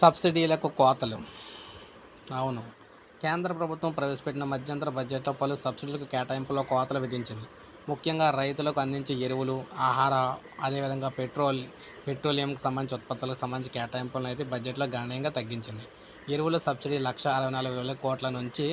సబ్సిడీలకు కోతలు. అవును. కేంద్ర ప్రభుత్వం ప్రవేశపెట్టిన మధ్యంతర బడ్జెట్లో పలు సబ్సిడీలకు కేటాయింపులో కోతలు విధించింది. ముఖ్యంగా రైతులకు అందించే ఎరువులు ఆహార అదేవిధంగా పెట్రోల్ పెట్రోలియంకి సంబంధించి ఉత్పత్తులకు సంబంధించి కేటాయింపులను అయితే బడ్జెట్లో గణనీయంగా తగ్గించింది. ఎరువుల సబ్సిడీ లక్ష అరవై నాలుగు వేల కోట్ల నుంచి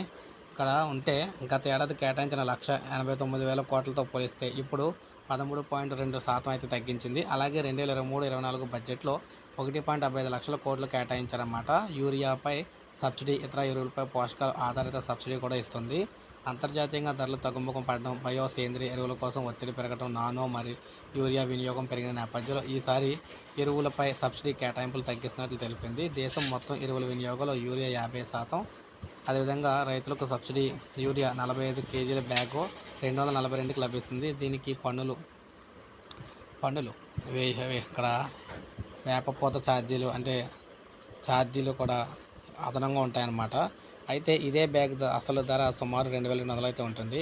ఇక్కడ ఉంటే గత ఏడాది కేటాయించిన లక్ష ఎనభై తొమ్మిది వేల కోట్లతో పోలిస్తే ఇప్పుడు పదమూడు పాయింట్ రెండు శాతం అయితే తగ్గించింది. అలాగే రెండు వేల ఇరవై మూడు ఇరవై నాలుగు బడ్జెట్లో ఒకటి పాయింట్ డెబ్బై ఐదు లక్షల కోట్లు కేటాయించారన్నమాట. యూరియాపై సబ్సిడీ ఇతర ఎరువులపై పోషకాల ఆధారిత సబ్సిడీ కూడా ఇస్తుంది. అంతర్జాతీయంగా ధరలు తగ్గుముఖం పడడం బయో సేంద్రియ ఎరువుల కోసం ఒత్తిడి పెరగడం నానో మరియు యూరియా వినియోగం పెరిగిన నేపథ్యంలో ఈసారి ఎరువులపై సబ్సిడీ కేటాయింపులు తగ్గిస్తున్నట్లు తెలిపింది. దేశం మొత్తం ఎరువుల వినియోగంలో యూరియా యాభై శాతం. అదేవిధంగా రైతులకు సబ్సిడీ యూరియా నలభై ఐదు కేజీల బ్యాగు రెండు వందల నలభై రెండుకి లభిస్తుంది. దీనికి పన్నులు పన్నులు ఇక్కడ వేపపూత ఛార్జీలు అంటే ఛార్జీలు కూడా అదనంగా ఉంటాయన్నమాట. అయితే ఇదే బ్యాగ్ అసలు ధర సుమారు రెండు వేల రెండు వందలు అయితే ఉంటుంది.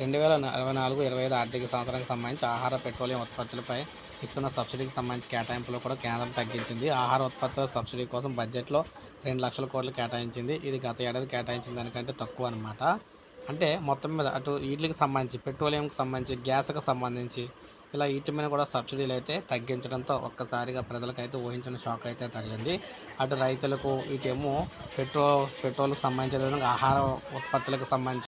రెండు వేల ఇరవై నాలుగు ఇరవై ఐదు ఆర్థిక సంవత్సరానికి సంబంధించి ఆహార పెట్రోలియం ఉత్పత్తులపై ఇస్తున్న సబ్సిడీకి సంబంధించి కేటాయింపులు కూడా కేంద్రం తగ్గించింది. ఆహార ఉత్పత్తుల సబ్సిడీ కోసం బడ్జెట్లో రెండు లక్షల కోట్లు కేటాయించింది. ఇది గత ఏడాది కేటాయించిన దానికంటే తక్కువ అనమాట అంటే మొత్తం మీద అటు వీటికి సంబంధించి పెట్రోలియంకి సంబంధించి గ్యాస్కి సంబంధించి ఇలా వీటి మీద కూడా సబ్సిడీలు అయితే తగ్గించడంతో ఒక్కసారిగా ప్రజలకైతే ఊహించిన షాక్ అయితే తగిలింది. అటు రైతులకు ఇటేమో పెట్రోల్ పెట్రోల్కి సంబంధించిన ఆహార ఉత్పత్తులకు సంబంధించి